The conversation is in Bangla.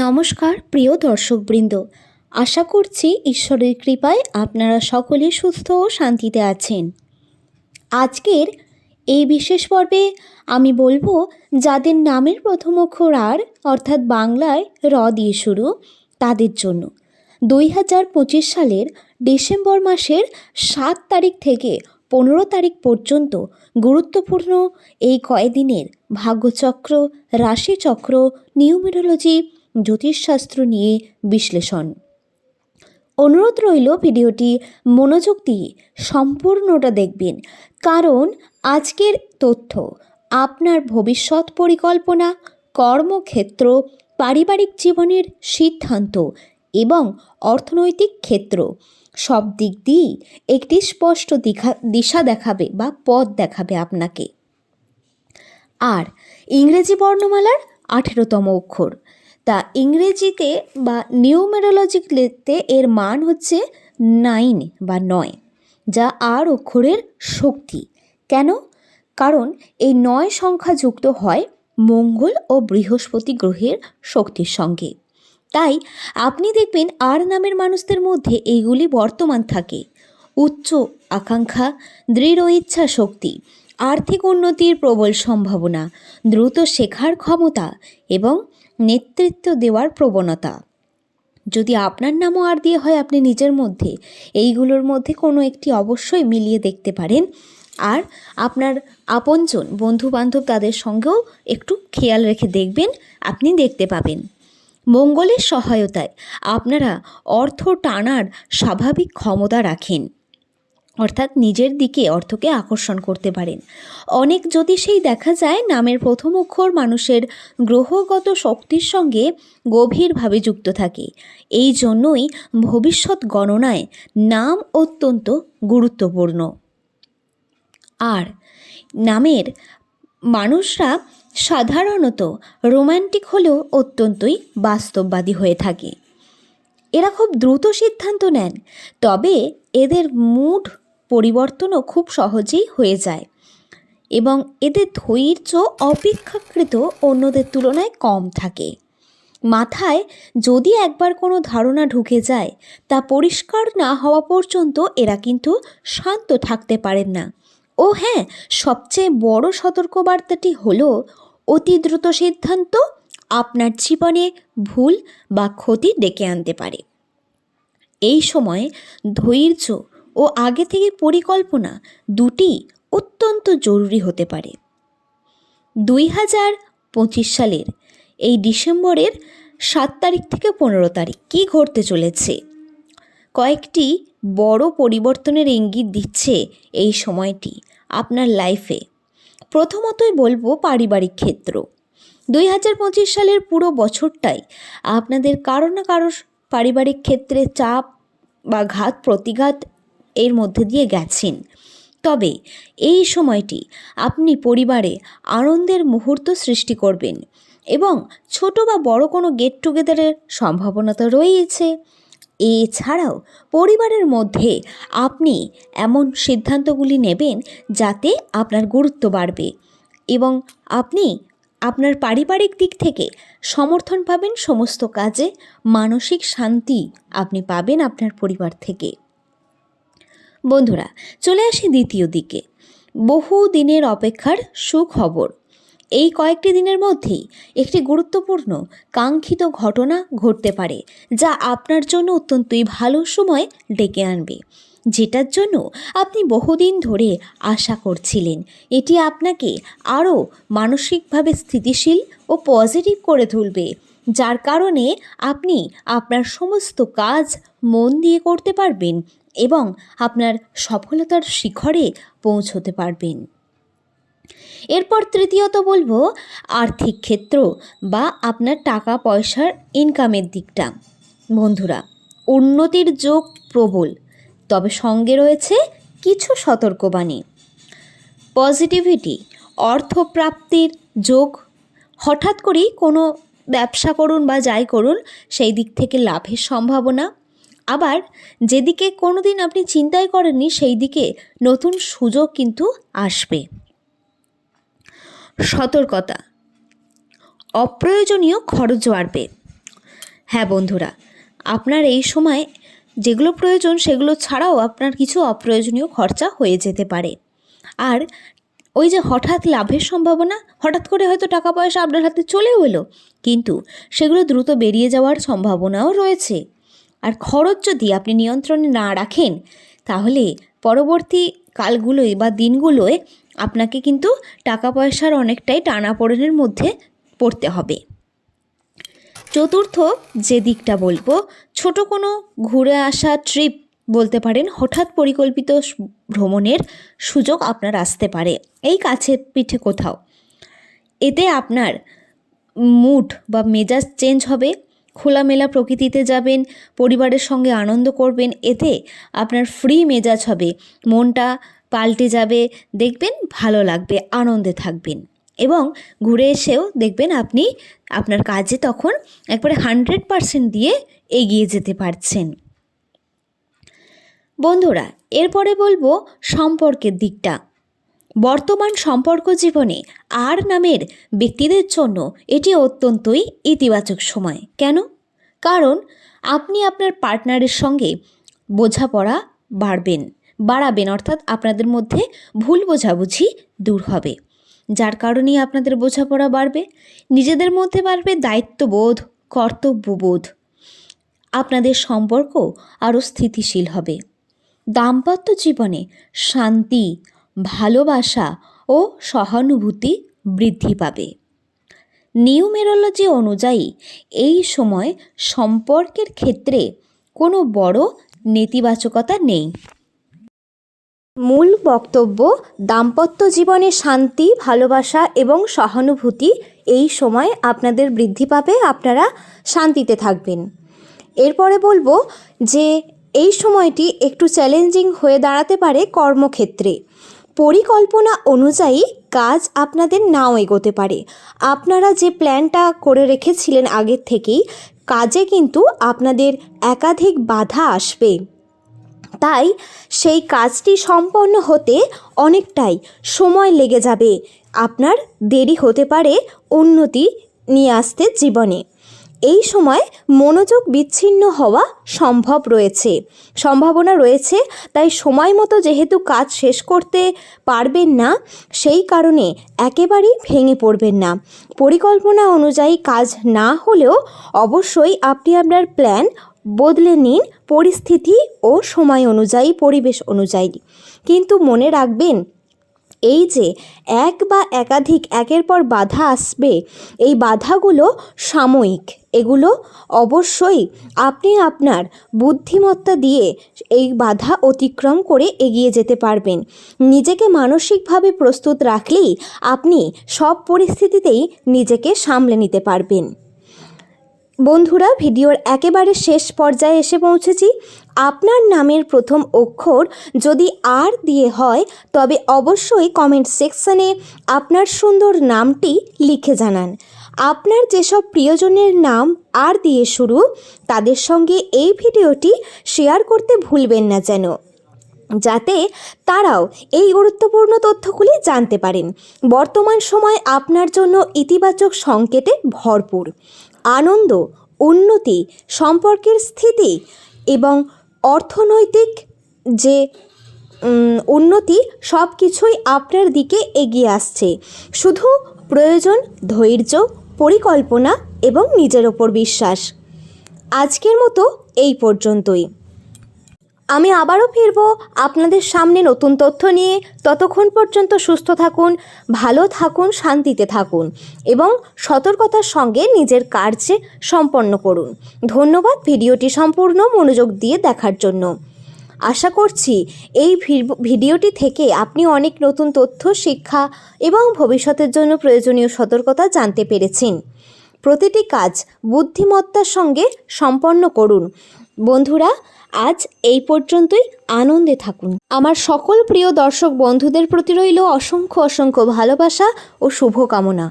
নমস্কার, প্রিয় দর্শকবৃন্দ। আশা করছি ঈশ্বরের কৃপায় আপনারা সকলে সুস্থ ও শান্তিতে আছেন। আজকের এই বিশেষ পর্বে আমি বলব, যাদের নামের প্রথম অক্ষর আর, অর্থাৎ বাংলায় র দিয়ে শুরু, তাদের জন্য। দুই হাজার পঁচিশ সালের ডিসেম্বর মাসের সাত তারিখ থেকে পনেরো তারিখ পর্যন্ত গুরুত্বপূর্ণ এই কয়দিনের ভাগ্যচক্র, রাশিচক্র, নিউমেরোলজি জ্যোতিষশাস্ত্র নিয়ে বিশ্লেষণ। অনুরোধ রইল ভিডিওটি মনোযোগ দিয়ে সম্পূর্ণটা দেখবেন। কারণ আজকের তথ্য, আপনার ভবিষ্যৎ পরিকল্পনা, কর্মক্ষেত্র, পারিবারিক জীবনের সিদ্ধান্ত এবং অর্থনৈতিক ক্ষেত্র সব দিক দিয়েই একটি স্পষ্ট দিঘা, দিশা দেখাবে বা পথ দেখাবে আপনাকে। আর ইংরেজি বর্ণমালার আঠেরোতম অক্ষর। তা ইংরেজিতে বা নিউমেরোলজিতে এর মান হচ্ছে নাইন বা নয়, যা আর অক্ষরের শক্তি। কেন? কারণ এই নয় সংখ্যা যুক্ত হয় মঙ্গল ও বৃহস্পতি গ্রহের শক্তির সঙ্গে। তাই আপনি দেখবেন আর নামের মানুষদের মধ্যে এইগুলি বর্তমান থাকে। উচ্চ আকাঙ্ক্ষা, দৃঢ় ইচ্ছা শক্তি, আর্থিক উন্নতির প্রবল সম্ভাবনা, দ্রুত শেখার ক্ষমতা এবং নেতৃত্ব দেওয়ার প্রবণতা। যদি আপনার নামও আর দিয়ে হয় আপনি নিজের মধ্যে, এইগুলোর মধ্যে কোনো একটি অবশ্যই মিলিয়ে দেখতে পারেন। আর আপনার আপনজন বন্ধু বান্ধব তাদের সঙ্গেও একটু খেয়াল রেখে দেখবেন, আপনি দেখতে পাবেন। মঙ্গলের সহায়তায় আপনারা অর্থ টানার স্বাভাবিক ক্ষমতা রাখেন। অর্থাৎ নিজের দিকে অর্থকে আকর্ষণ করতে পারেন। অনেক জ্যোতিষেই দেখা যায় নামের প্রথম অক্ষর মানুষের গ্রহগত শক্তির সঙ্গে গভীরভাবে যুক্ত থাকে। এই জন্যই ভবিষ্যৎ গণনায় নাম অত্যন্ত গুরুত্বপূর্ণ। আর নামের মানুষরা সাধারণত রোম্যান্টিক হলেও অত্যন্তই বাস্তববাদী হয়ে থাকে। এরা খুব দ্রুত সিদ্ধান্ত নেন, তবে এদের মুড পরিবর্তনও খুব সহজেই হয়ে যায়। এবং এদের ধৈর্য অপেক্ষাকৃত অন্যদের তুলনায় কম থাকে। মাথায় যদি একবার কোনো ধারণা ঢুকে যায়, তা পরিষ্কার না হওয়া পর্যন্ত এরা কিন্তু শান্ত থাকতে পারেন না। ও হ্যাঁ সবচেয়ে বড় সতর্কবার্তাটি হলো, অতি দ্রুত সিদ্ধান্ত আপনার জীবনে ভুল বা ক্ষতি ডেকে আনতে পারে। এই সময়ে ধৈর্য ও আগে থেকে পরিকল্পনা দুটি অত্যন্ত জরুরি হতে পারে। দুই হাজার পঁচিশ সালের এই ডিসেম্বরের সাত তারিখ থেকে পনেরো তারিখ কী ঘটতে চলেছে? কয়েকটি বড় পরিবর্তনের ইঙ্গিত দিচ্ছে এই সময়টি আপনার লাইফে প্রথমতই বলব পারিবারিক ক্ষেত্র। দুই হাজার পঁচিশ সালের পুরো বছরটাই আপনাদের কারও না কারও পারিবারিক ক্ষেত্রে চাপ বা ঘাত, প্রতিঘাত এর মধ্যে দিয়ে গেছেন। তবে এই সময়টি আপনি পরিবারে আনন্দের মুহূর্ত সৃষ্টি করবেন এবং ছোট বা বড় কোনো গেট টুগেদারের সম্ভাবনা তো রয়েছে এছাড়াও পরিবারের মধ্যে আপনি এমন সিদ্ধান্তগুলি নেবেন যাতে আপনার গুরুত্ব বাড়বে এবং আপনি আপনার পারিবারিক দিক থেকে সমর্থন পাবেন সমস্ত কাজে, মানসিক শান্তি আপনি পাবেন আপনার পরিবার থেকে। বন্ধুরা, চলে আসি দ্বিতীয় দিকে। বহু দিনের অপেক্ষার সুখবর। এই কয়েকটি দিনের মধ্যেই একটি গুরুত্বপূর্ণ, কাঙ্ক্ষিত ঘটনা ঘটতে পারে, যা আপনার জন্য অত্যন্তই ভালো সময় ডেকে আনবে। যেটার জন্য আপনি বহুদিন ধরে আশা করছিলেন। এটি আপনাকে আরও মানসিকভাবে স্থিতিশীল ও পজিটিভ করে তুলবে, যার কারণে আপনি আপনার সমস্ত কাজ মন দিয়ে করতে পারবেন এবং আপনার সফলতার শিখরে পৌঁছতে পারবেন। এরপর তৃতীয়ত বলব, আর্থিক ক্ষেত্র বা আপনার টাকা পয়সার ইনকামের দিকটা। বন্ধুরা, উন্নতির যোগ প্রবল, তবে সঙ্গে রয়েছে কিছু সতর্কবাণী। পজিটিভিটি অর্থপ্রাপ্তির যোগ। হঠাৎ করেই কোনো ব্যবসা করুন বা যাই করুন, সেই দিক থেকে লাভের সম্ভাবনা। আবার যেদিকে কোনো দিন আপনি চিন্তাই করেননি সেই দিকে নতুন সুযোগ কিন্তু আসবে। সতর্কতা। অপ্রয়োজনীয় খরচ বাড়বে। হ্যাঁ বন্ধুরা, আপনার এই সময় যেগুলো প্রয়োজন, সেগুলো ছাড়াও আপনার কিছু অপ্রয়োজনীয় খরচা হয়ে যেতে পারে। আর ওই যে হঠাৎ লাভের সম্ভাবনা, হঠাৎ করে হয়তো টাকা পয়সা আপনার হাতে চলেও এলো, কিন্তু সেগুলো দ্রুত বেরিয়ে যাওয়ার সম্ভাবনাও রয়েছে। আর খরচ যদি আপনি নিয়ন্ত্রণে না রাখেন, তাহলে পরবর্তী কালগুলোয় বা দিনগুলোয় আপনাকে কিন্তু টাকা পয়সার অনেকটাই টানাপোড়েনের মধ্যে পড়তে হবে। চতুর্থ যে দিকটা বলব, ছোট কোনো ঘুরে আসা ট্রিপ বলতে পারেন, হঠাৎ পরিকল্পিত ভ্রমণের সুযোগ আপনার আসতে পারে, এই কাছের পিঠে কোথাও। এতে আপনার মুড বা মেজাজ চেঞ্জ হবে খোলামেলা প্রকৃতিতে যাবেন, পরিবারের সঙ্গে আনন্দ করবেন, এতে আপনার ফ্রি মেজাজ হবে। মনটা পাল্টে যাবে, দেখবেন ভালো লাগবে, আনন্দে থাকবেন। এবং ঘুরে এসেও দেখবেন আপনি আপনার কাজে তখন একবারে হান্ড্রেড পারসেন্ট দিয়ে এগিয়ে যেতে পারছেন। বন্ধুরা, এরপরে বলব সম্পর্কের দিকটা। বর্তমান সম্পর্ক জীবনে আর নামের ব্যক্তিদের জন্য এটি অত্যন্তই ইতিবাচক সময়। কেন? কারণ আপনি আপনার পার্টনারের সঙ্গে বোঝাপড়া বাড়বেন, বাড়াবেন, অর্থাৎ আপনাদের মধ্যে ভুল বোঝাবুঝি দূর হবে। যার কারণেই আপনাদের বোঝাপড়া বাড়বে, নিজেদের মধ্যে বাড়বে দায়িত্ববোধ, কর্তব্যবোধ। আপনাদের সম্পর্ক আরও স্থিতিশীল হবে। দাম্পত্য জীবনে শান্তি ভালোবাসা ও সহানুভূতি বৃদ্ধি পাবে। নিউমেরোলজি অনুযায়ী এই সময় সম্পর্কের ক্ষেত্রে কোনো বড় নেতিবাচকতা নেই। মূল বক্তব্য, দাম্পত্য জীবনে শান্তি, ভালোবাসা এবং সহানুভূতি এই সময় আপনাদের বৃদ্ধি পাবে, আপনারা শান্তিতে থাকবেন। এরপরে বলব যে এই সময়টি একটু চ্যালেঞ্জিং হয়ে দাঁড়াতে পারে কর্মক্ষেত্রে। পরিকল্পনা অনুযায়ী কাজ আপনাদের নাও এগোতে পারে। আপনারা যে প্ল্যানটা করে রেখেছিলেন আগের থেকেই, কাজে কিন্তু আপনাদের একাধিক বাধা আসবে। তাই সেই কাজটি সম্পন্ন হতে অনেকটাই সময় লেগে যাবে। আপনার দেরি হতে পারে, উন্নতি নিয়ে আসতে জীবনে। এই সময় মনোযোগ বিচ্ছিন্ন হওয়া সম্ভব রয়েছে। সম্ভাবনা রয়েছে, তাই সময় মতো যেহেতু কাজ শেষ করতে পারবেন না, সেই কারণে একেবারেই ভেঙে পড়বেন না। পরিকল্পনা অনুযায়ী কাজ না হলেও অবশ্যই আপনি আপনার প্ল্যান বদলে নিন পরিস্থিতি ও সময় অনুযায়ী, পরিবেশ অনুযায়ী। কিন্তু মনে রাখবেন এই যে এক বা একাধিক একের পর বাধা আসবে, এই বাধাগুলো সাময়িক। এগুলো অবশ্যই আপনি আপনার বুদ্ধিমত্তা দিয়ে এই বাধা অতিক্রম করে এগিয়ে যেতে পারবেন। নিজেকে মানসিকভাবে প্রস্তুত রাখলেই আপনি সব পরিস্থিতিতেই নিজেকে সামলে নিতে পারবেন। বন্ধুরা, ভিডিওর একেবারে শেষ পর্যায়ে এসে পৌঁছেছি। আপনার নামের প্রথম অক্ষর যদি আর দিয়ে হয়, তবে অবশ্যই কমেন্ট সেকশনে আপনার সুন্দর নামটি লিখে জানান। আপনার যেসব প্রিয়জনের নাম আর দিয়ে শুরু, তাদের সঙ্গে এই ভিডিওটি শেয়ার করতে ভুলবেন না যেন। যাতে তারাও এই গুরুত্বপূর্ণ তথ্যগুলি জানতে পারেন। বর্তমান সময় আপনার জন্য ইতিবাচক সংকেতে ভরপুর। আনন্দ, উন্নতি, সম্পর্কের স্থিতি এবং অর্থনৈতিক যে উন্নতি সব কিছুই আপনার দিকে এগিয়ে আসছে। শুধু প্রয়োজন, ধৈর্য, পরিকল্পনা এবং নিজের ওপর বিশ্বাস। আজকের মতো এই পর্যন্তই। আমি আবারও ফিরবো আপনাদের সামনে নতুন তথ্য নিয়ে। ততক্ষণ পর্যন্ত সুস্থ থাকুন, ভালো থাকুন, শান্তিতে থাকুন এবং সতর্কতার সঙ্গে নিজের কার্যে সম্পন্ন করুন। ধন্যবাদ ভিডিওটি সম্পূর্ণ মনোযোগ দিয়ে দেখার জন্য। আশা করছি এই ভিডিওটি থেকে আপনি অনেক নতুন তথ্য, শিক্ষা এবং ভবিষ্যতের জন্য প্রয়োজনীয় সতর্কতা জানতে পেরেছেন। প্রতিটি কাজ বুদ্ধিমত্তার সঙ্গে সম্পন্ন করুন। বন্ধুরা আজ এই পর্যন্তই আনন্দে থাকুন। আমার সকল প্রিয় দর্শক বন্ধুদের প্রতি রইল অসংখ্য অসংখ্য ভালোবাসা ও শুভকামনা।